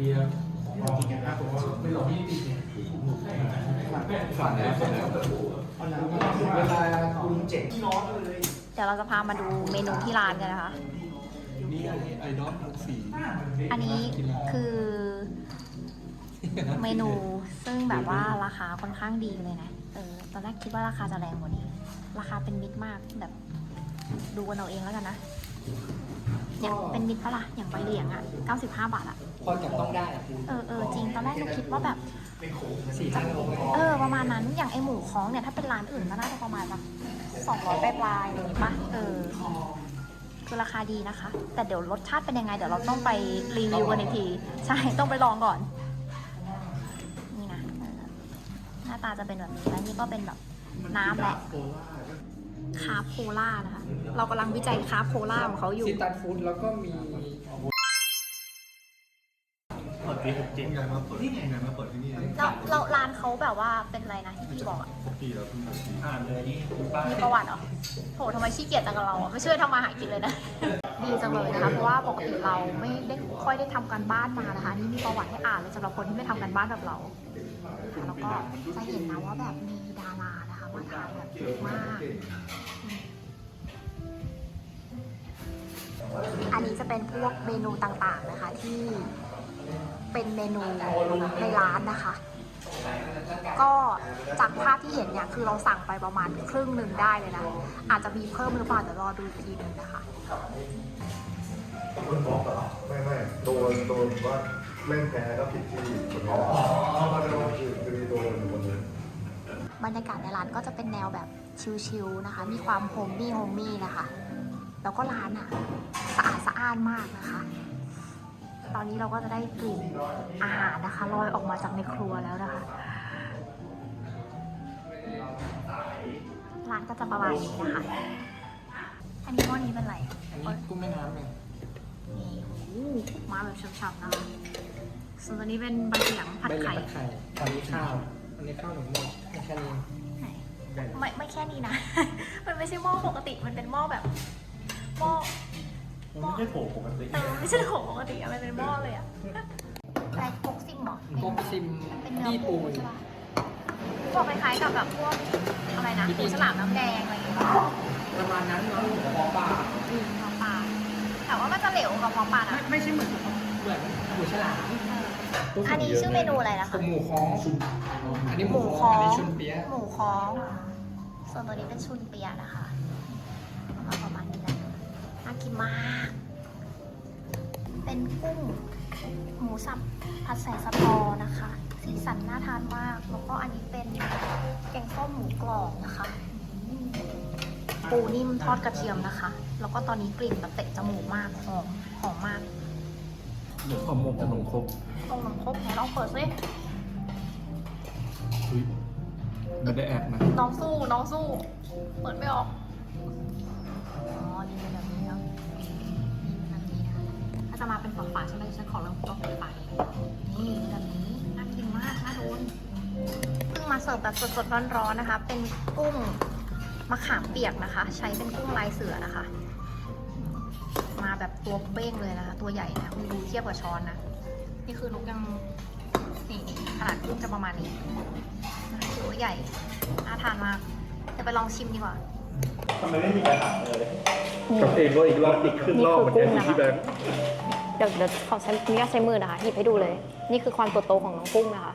ดีครับจริงๆนะผมว่าไม่หลอกพี่ติดเนี่ยฝันแล้วฝันแล้วเวลาคุณเจ็บที่น้องเลยเดี๋ยวเราจะพามาดูเมนูที่ร้านกันนะคะ นี่ไงไอดอลทั้งสี่อันนี้คือเมนูซึ่งแบบว่าราคาค่อนข้างดีเลยนะ เออ ตอนแรกคิดว่าราคาจะแรงกว่านี้ ราคาเป็นมิตรมากแบบดูกันเอาเองแล้วกันนะ อย่างเป็นมิตรปะล่ะอย่างใบเหลียงอะ 95 บาทอะ พอจับต้องได้อะคุณเออเออจริง ตอนแรกหนูคิดว่าแบบ สี่ห้าโลเออ ประมาณนั้น อย่างไอหมูค้องเนี่ย ถ้าเป็นร้านอื่นก็น่าจะประมาณแบบสองร้อยปลายๆอย่างนี้ปะเออ คือราคาดีนะคะ แต่เดี๋ยวรสชาติเป็นยังไง เดี๋ยวเราต้องไปรีวิวกันอีกที ใช่ ต้องไปลองก่อน นี่นะเออหน้าตาจะเป็นแบบนี้ และนี่ก็เป็นแบบน้ำและคา ร์บโคล่านะคะ เรากำลังวิจัยคาร์บโคล่าของเขาอยู่ ซิตันฟู้ดแล้วก็มีเปิดปีหกเจ็ดไงมาเปิดนี่ไงมาเปิดที่นี่เราเราร้านเขาแบบว่าเป็นอะไรนะที่พี่บอกอะหกปีแล้วเพิ่งเปิดที่อ่านเลยนี่คุณป้ามีประวัติเหรอโหทำไมขี้เกียจจังกับเราอะไม่ช่วยทำมาหากินเลยนะ ดีจังเลยนะคะ เพราะว่าปกติเราไม่ได้ค่อยได้ทำการบ้านมานะคะ นี่มีประวัติให้อ่านเลยสำหรับคนที่ไม่ทำการบ้านแบบเราค่ะแล้วก็จะเห็นนะว่าแบบมีดารานะคะ มาทานแบบเยอะมาก อันนี้จะเป็นพวกเมนูต่างๆนะคะที่เป็นเมนูในร้านนะคะ ก็จากภาพที่เห็นเนี่ยคือเราสั่งไปประมาณครึ่งหนึ่งได้เลยนะ อาจจะมีเพิ่มหรือเปล่าเดี๋ยวรอดูอีกทีหนึ่งนะคะคนบอกเหรอไม่ไม่โดนโดนว่าเล่นแพ้ก็ผิดที่คนนี้อ๋อมาโดนคือคือโดนอยู่คนนึง บรรยากาศในร้านก็จะเป็นแนวแบบชิลๆนะคะ มีความโฮมมี่โฮมมี่นะคะ แล้วก็ร้านอะสะอาดสะอ้านมากนะคะ ตอนนี้เราก็จะได้กลิ่นอาหารนะคะลอยออกมาจากในครัวแล้วนะคะ ร้านก็จะประมาณนี้นะคะ อันนี้หม้อนี้เป็นอะไรอันนี้กุ้งแม่น้ำเนี่ยนี่โอ้โหมาแบบฉ่ำๆนะคะส่วนตัวนี้เป็นใบเหลียงผัดใบเหลียไข่งผัดไข่ตอนนี้ข้าว อันนี้ข้าวหนึ่งหม้อแค่นี้ไหนใหญ่ไม่ไม่แค่นี้นะ มันไม่ใช่หม้อปกติ มันเป็นหม้อแบบหม้อมันไม่ใช่โผล่ปกติเออไม่ใช่ของปกติอะมันเป็นหม้อเลยอะอะไรพกซิมเหรอต้มซิมเป็นเนื้อที่ปูปูนใช่ปะพวกคล้ายๆกับแบบพวกอะไรนะปูฉลามน้ำแดงอะไรอย่างเงี้ยประมาณนั้นเนาะหมูปลาอืมหอมปลาแต่ว่ามันจะเหลวกับหอมปลาไม่นะไม่ใช่เหมือนเหมือนหมูฉลามอั นนี้ชื่อเมนูอะไรนะผคะมหมูค้องอันนี้หหมูมูค้องค้องอันนี้ชุนเปี๊ยะหมูค้อง ส่วนตัวนี้เป็นชุนเปียะนะคะก็ประมาณนี้แหละน่ากินมาก เป็นกุ้งหมูสับผัดใส่สตอนะคะ สีสันน่าทานมาก แล้วก็อันนี้เป็นแกงส้มหมูกรอบนะคะอืมปูนิ่มทอดกระเทียมนะคะ แล้วก็ตอนนี้กลิ่นแบบเตะจมูกมากหอมหอมมาก หรือหอมหมกขนมครกตรงน้ำครกไหนลองเปิดซิอุ้ยไม่ได้แอบนะน้องสู้น้องสู้ เปิดไม่ออก อ๋อ นี่เป็นแบบนี้เนาะนี่เป็นแบบนี้นะคะถ้าจะมาเป็นฝาๆใช่ไหมฉันขอลองลองเป็นฝานี่เป็นแบบนี้น่ากินมากน่าโดนเพิ่งมาเสิร์ฟแบบสดๆร้อนๆนะคะ เป็นกุ้งมะขามเปียกนะคะ ใช้เป็นกุ้งลายเสือนะคะมา แบบตัวเบ้งเลยนะคะ ตัวใหญ่นะคุณดูเทียบกับช้อนนะ นี่คือนุกยังนี่ขนาดกุ้งจะประมาณนี้ถือว่าใหญ่น่าทานมากจะไปลองชิมดีกว่าทำไมไม่มีกระถางเลยกับเองก็อีกรอบอีกขึ้นรอบเหมือนกันที่แบบเดี๋ยวเดี๋ยวขอใช้อนุญาตใช้มือนะคะหยิบให้ดูเลย นี่คือความตัวโตของน้องกุ้งนะคะ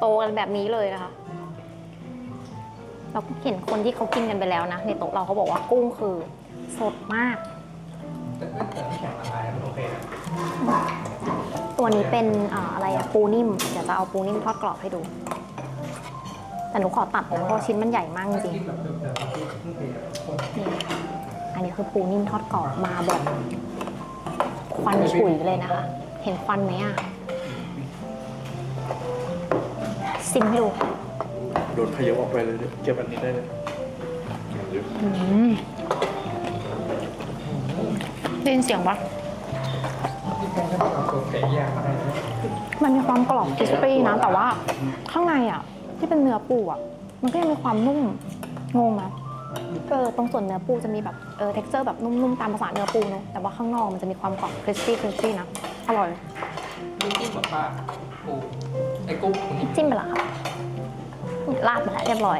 โตกันแบบนี้เลยนะคะ เราเห็นคนที่เขากินกันไปแล้วนะในโต๊ะเราเขาบอกว่ากุ้งคือสดมากแต่ไม่แต่ไม่แข็งละลายมันโอเคนะตัวนี้เป็นอ่าอะไรอะปูนิ่ม เดี๋ยวจะเอาปูนิ่มทอดกรอบให้ดู แต่หนูขอตัดนะเพราะชิ้นมันใหญ่มากจริงกินแบบเดิมๆที่เพิ่งเทอะๆนี่อันนี้คือปูนิ่มทอดกรอบมาแบบควันฉุยเลยนะคะ เห็นควันไหมอะซิมให้ดู โดนขยับออกไปเลยเนี่ยเก็บอันนี้ได้เลยอืม ได้ยินเสียงปะที่เป็นก็เอาตัวแกะแยกมาให้นะมันมีความกรอบคริสปี้นะ แต่ว่าข้างในอะ ที่เป็นเนื้อปูอะ มันก็ยังมีความนุ่ม งงไหมเออตรงส่วนเนื้อปูจะมีแบบเออ texture แบบนุ่มๆ ตามภาษาเนื้อปูเนอะแต่ว่าข้างนอกมันจะมีความกรอบคริสปี้คริสปี้นะ อร่อยลูกจิ้มกับป้าปูไอ้กุ๊กคนนี้จิ้มไปและค่ะราดไปแล้วเรียบร้อย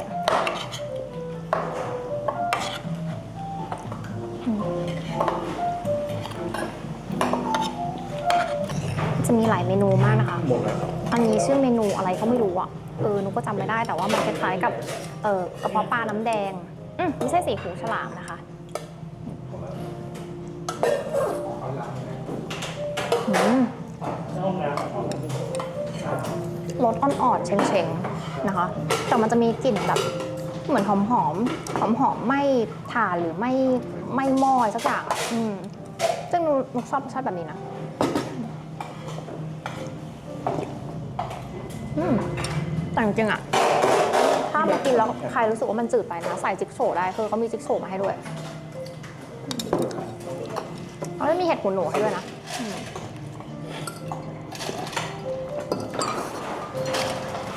จะมีหลายเมนูมากนะคะหมดแล้วครับอันนี้ชื่อเมนูอะไรก็ไม่รู้อะ เออหนูก็จำไม่ได้ แต่ว่ามันคล้ายๆกับ เออกระเพาะปลาน้ำแดง อืมไม่ใช่สีหูฉลามนะคะอืมรสอ่อนๆเชงๆ นะคะ แต่มันจะมีกลิ่นแบบเหมือนหอมหอมหอมหอมๆไม่ถ่านหรือไม่ไม่หม้อยสักอย่างอะอืมซึ่งหนูหนูชอบรสชาติแบบนี้นะ อืมแต่จริงๆอะถ้ามากินแล้วใครรู้สึกว่ามันจืดไปนะ ใส่จิ๊กโฉได้คือเขามีจิ๊กโฉมาให้ด้วยเขาจะมีเห็ดหูหนูให้ด้วยนะอืม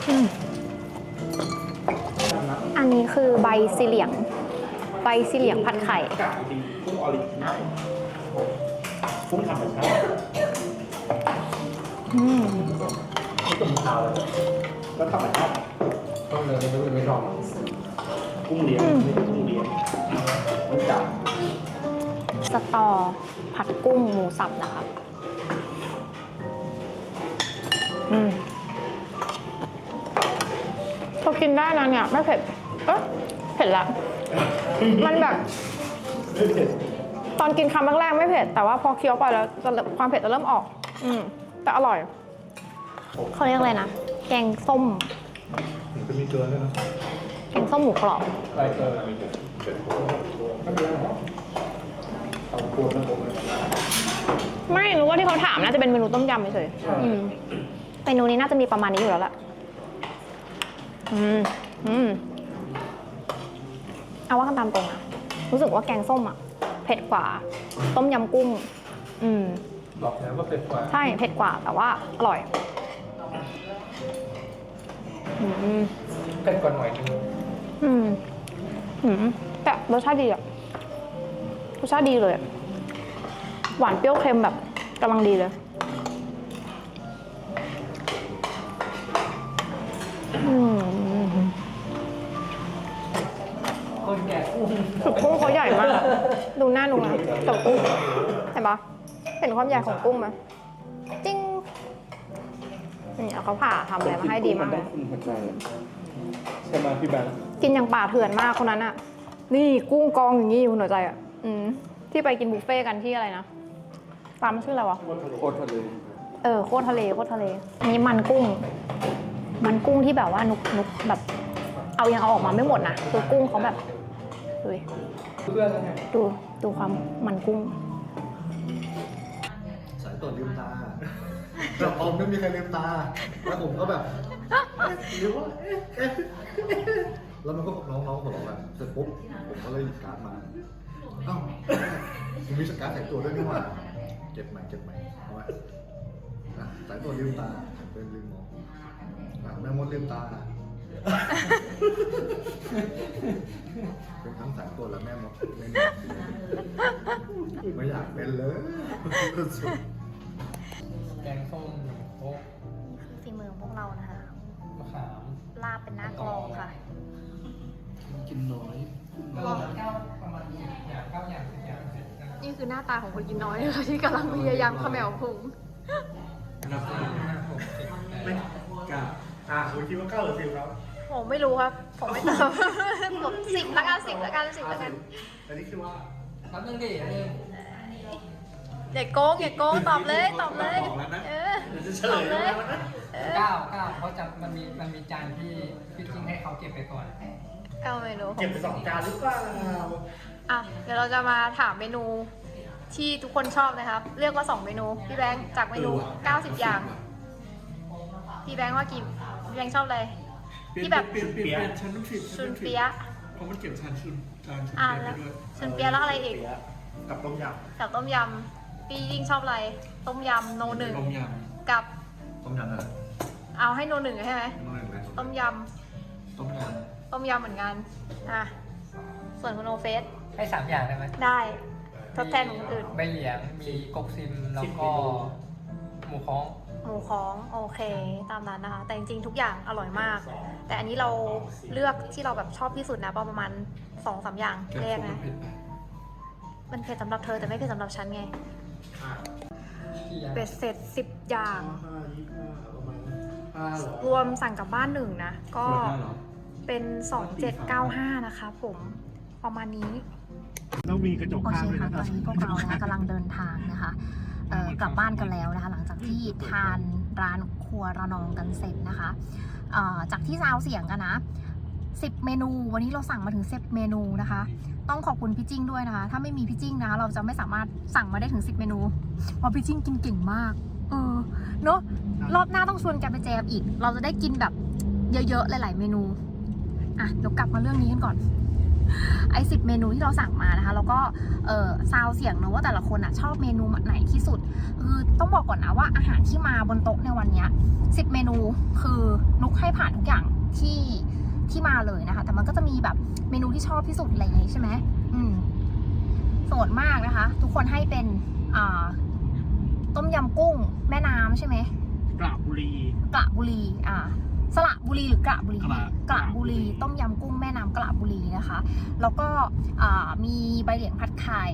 อืมอันนี้คือใบซีเหลียง ใบซีเหลียงผัดไข่กะจริงกุ้งออริจินัลกุ้งธรรมชาติอืม ไม่ต้อาเลยก็ธรรมชาติต้องเลยไม่ไม่ลองกุ้งเลี้ยงไม่ใช่กุ้งเลี้ยงมันจับสตอผัดกุ้งหมูสับนะคะอืมพอกินได้นะเนี่ยไม่เผ็ด เอ๊ะเผ็ดละ มันแบบ ไม่เผ็ดตอนกินคำแรกๆไม่เผ็ด แต่ว่าพอเคี้ยวไปแล้วจะความเผ็ดจะเริ่มออก อืมแต่อร่อย เขาเรียกอะไรนะ แกงส้มมันจะมีเกลือด้วยนะแกงส้มหมูกรอบไปเกินมีเผ็ดเผ็ดไม่เป็นไรหรอกเอากวนนะผมเลยไม่รู้ว่าที่เขาถามน่าจะเป็นเมนูต้มยำเฉยๆอืมเมนูนี้น่าจะมีประมาณนี้อยู่แล้วล่ะ อืม อืม เอาว่ากันตามตรงอะรู้สึกว่าแกงส้มอะเผ็ดกว่า ต้มยำกุ้ง อืม บอกแล้วว่าเป็นกว่า ใช่ เผ็ดกว่าแต่ว่าอร่อยอืม เป็นกว่าหน่อยนึงอืมอืมแต่รสชาติดีอะรสชาติดีเลยอะหวานเปรี้ยวเค็มแบบกำลังดีเลยอืมคนแก่กุ้งคือกุ้งเขาใหญ่มาก ดูหน้าหนูนะกับกุ้งเห็นปะเห็นความใหญ่ของกุ้งไหมจิ้ง นี่เอาเขาผ่าทำอะไรมาให้ดีมากเลยคุณหัวใจใช่ไหมพี่แบงค์กินอย่างป่าเถื่อนมากคนนั้นอะนี่กุ้งกองอย่างนี้อยู่หัวใจอะอืมที่ไปกินบุฟเฟ่ต์กันที่อะไรนะร้านมันชื่ออะไรวะ โคตรทะเลเออโคตรทะเลโคตรทะเลอันนี้มันกุ้ง มันกุ้งที่แบบว่านุกนุกแบบ เอายังเอาออกมาไม่หมดนะคือกุ้งเขาแบบดูดิเพื่อนแล้วไงดูดูความมันกุ้ง แต่พอไม่มีใครลืมตา แล้วผมก็แบบหรือว่าเอ๊ะเอ๊ะแล้วมันก็น้องๆหัวเราะกันเสร็จปุ๊บผมก็เลยหยิบการ์ดมาเอ้าผมมีสการ์ดใส่ตัวด้วยนี่หว่าเก็บใหม่เก็บใหม่เอาไว้อะสายตรวลืมตาผมเป็นลืมมองอะแม่มดลืมตาเป็นทั้งสายตรวและแม่มดไม่มีไม่อยากเป็นเลย เรานะคะมะขามลาบเป็นหน้ากลองค่ะ กินน้อยเก้าประมาณสิบอย่างเก้าอย่างสิบอย่างเสร็จกันนี่คือหน้าตาของคนกินน้อยนะคะที่กำลังพยายามเขมวพุงนับห้าหกเจ็ดแปไม่ดกะอะคุณคิดว่าเก้าหรือสิบครับผมไม่รู้ครับ ผมไม่ตอบผมสิบละกันสิบละกันสิบละกัน อันนี้คือว่านับหนึ่งดิอันหนึ่งอย่าโกงอย่าโกงตอบเลยตอบเลยบอกแล้วนะเออ เดี๋ยวจะเฉตลอบยเลแล้ย วนะ เออเก้าเก้าเพราะจะมันมีมันมีจานที่พี่ทิ้งให้เขาเก็บไปก่อนเอาเมนูเก็บไปสองจานหรือเปล่าอะเดี๋ยวเราจะมาถามเมนูที่ทุกคนชอบนะครับเรียกว่าสองเมนูพี่แบงค์จากเมนู 90 อย่าง พี่แบงค์ว่ากี่พี่แบงค์ชอบอะไร ที่แบบ เปลี่ยนเปลี่ยนเปลี่ยนชั้นต้องผิดชุนเปียะเพราะมันเก็บชั้นชุนจานชุนอะเปียแล้วไปด้วยชุนเปียะแล้วอะไรอีกกับต้มยกับต้มยำพี่ยิ่งชอบอะไร ต้มยำโนหนึ่งต้มยกับ ต้มยำอะไร เอาให้โนหนึ่งใช่ไหมต้มยำอะไรต้มยต้มยำต้มยำเหมือนกันอะส่วนคุณโอเฟสให้สามอย่างได้ไหมได้ทดแทนของคนอื่น ใบเหลียงมีกกซิมแล้วก็หหมูค้องหมูค้องโอเคตามนั้นนะคะ แต่จริงๆทุกอย่างอร่อยมาก แต่อันนี้เราเลือกที่เราแบบชอบที่สุดนะประมาณสองสามอย่างแรกนะ มันเผ็ดสำหรับเธอแต่ไม่เผ็ดสำหรับฉันไงที่ยังเบ็ดเสร็จสิบอย่าง ห้ายี่ห้าป ระมาณห้าร้อยรวมสั่งกลับบ้านหนึ่งนะ ก็เป็น2795นะคะผมประมาณนี้ต้องมีกระจกโอข้าเคงด้วยค่ะนะตอนนี้พวกเรานะคะกำลังเดินทางนะคะเอ่อกลับบ้านกันแล้วนะคะ หลังจากที่ทานร้านครัวระนองกันเสร็จนะคะเอ่อจากที่ซาวเสียงกันนะ10 เมนู วันนี้เราสั่งมาถึง 10 เมนูนะคะ ต้องขอบคุณพี่จิ้งด้วยนะคะ ถ้าไม่มีพี่จิ้งนะเราจะไม่สามารถสั่งมาได้ถึง 10 เมนูเพราะพี่จิ้งกินเก่งมาก เออ เนอะ รอบหน้าต้องชวนแกไปแจมอีก เราจะได้กินแบบ เยอะๆ หลาย ๆ เมนู อะเดี๋ยวกลับมาเรื่องนี้กันก่อน ไอ้สิบเมนูที่เราสั่งมานะคะ แล้วก็เออซาวเสียงเนอะว่าแต่ละคนอะชอบเมนูไหนที่สุด คือต้องบอกก่อนนะว่าอาหารที่มาบนโต๊ะในวันเนี้ยสิบเมนูคือนุกให้ผ่านทุกอย่างที่ที่มาเลยนะคะ แต่มันก็จะมีแบบเมนูที่ชอบที่สุดอะไรอย่างงี้ใช่ไหมอืมส่วนมากนะคะ ทุกคนให้เป็นอ่าต้มยำกุ้งแม่น้ำใช่ไหม กระบุรี กระบุรี อ่า สระบุรีหรือกระบุรี กระกระบุรี ต้มยำกุ้งแม่น้ำกระบุรีนะคะ แล้วก็อ่ามีใบเหลียงผัดไข่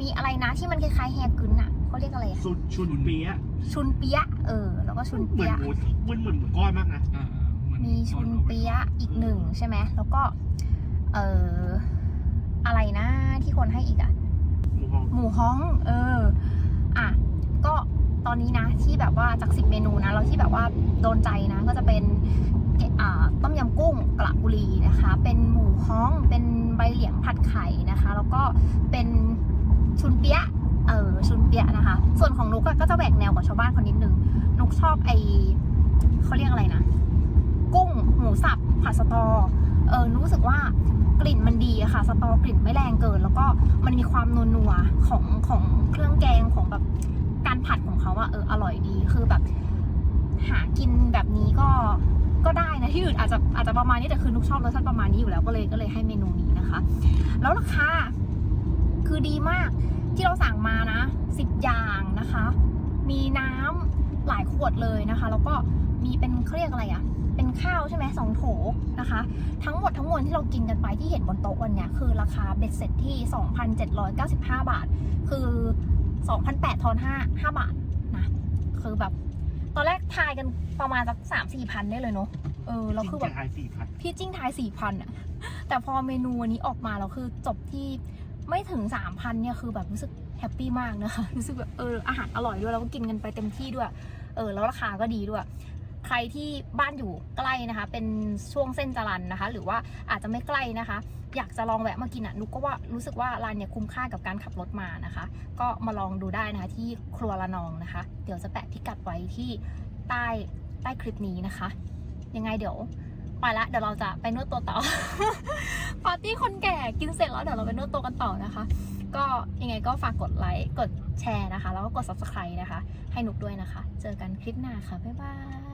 มีอะไรนะที่มันคล้ายๆแฮกึนอะเขาเรียกอะไรอะสุดชุนเปี๊ยะชุนเปี๊ยะ เออ แล้วก็ชุนเหมือเปี๊นยะหมูมันเหมือนหมูก้อนมากนะ มีชุนเปี๊ยะอีกหนึ่งใช่ไหม แล้วก็ เอออะไรนะที่คนให้อีกอะหมูหอมหมูฮ้อง เออ อะ ก็ ตอนนี้นะที่แบบว่าจากสิบเมนูนะแล้วที่แบบว่าโดนใจนะก็จะเป็นต้มยำกุ้งกระบุรีนะคะ เป็นหมูฮ้องเป็นใบเหลียงผัดไข่นะคะ แล้วก็เป็นชุนเปี๊ยะเออชุนเปี๊ยะนะคะ ส่วนของนุกอะก็จะแหวกแนวกว่าชาวบ้านคนนิดนึงนุกชอบไอเขาเรียกอะไรนะ กุ้งหมูสับผัดสตอเออรู้สึกว่ากลิ่นมันดีอะค่ะ สตอกลิ่นไม่แรงเกิน แล้วก็มันมีความนัวๆของของเครื่องแกงของแบบ การผัดของเขาอะเอออร่อยดีคือแบบ หากินแบบนี้ก็ก็ได้นะที่อื่นอาจจะอาจจะประมาณนี้แต่คือนุกชอบรสชาติประมาณนี้อยู่แล้วก็เลยก็เลยให้เมนูนี้นะคะ แล้วราคาคือดีมากที่เราสั่งมานะสิบอย่างนะคะ มีน้ำหลายขวดเลยนะคะ แล้วก็มีเป็นเขาเรียกอะไรอะเป็นข้าวใช่ไหมสองโถนะคะ ทั้งหมดทั้งมวลที่เรากินกันไปที่เห็นบนโต๊ะวันเนี้ยคือราคาเบ็ดเสร็จที่ 2,795 บาท คือ 2,800ทอน5 5 บาทนะคือแบบ ตอนแรกทายกันประมาณสักสามสี่พันได้เลยเนาะเออแล้วคือแบบจริงๆขายสี่พันพี่จิ้งทายสี่พันอะแต่พอเมนูวันนี้ออกมาแล้วคือจบที่ไม่ถึงสามพันเนี่ยคือแบบรู้สึกแฮปปี้มากนะคะรู้สึกแบบเอออาหารอร่อยด้วยแล้วก็กินกันไปเต็มที่ด้วย เออแล้วราคาก็ดีด้วย ใครที่บ้านอยู่ใกล้นะคะ เป็นช่วงเส้นจรันนะคะ หรือว่าอาจจะไม่ใกล้นะคะ อยากจะลองแวะมากินอะนุกก็ว่ารู้สึกว่าร้านเนี่ยคุ้มค่ากับการขับรถมานะคะ ก็มาลองดูได้นะคะที่ครัวละนองนะคะ เดี๋ยวจะแปะพิกัดไว้ที่ใต้ใต้คลิปนี้นะคะ ยังไงเดี๋ยวไปละเดี๋ยวเราจะไปนวดตัวต่อปาร์ตี้คนแก่กินเสร็จแล้วเดี๋ยวเราไปนวดตัวกันต่อนะคะ ก็ยังไงก็ฝากกดไลค์กดแชร์นะคะ แล้วก็กด subscribe นะคะ ให้หนุกด้วยนะคะ เจอกันคลิปหน้าค่ะบ๊ายบาย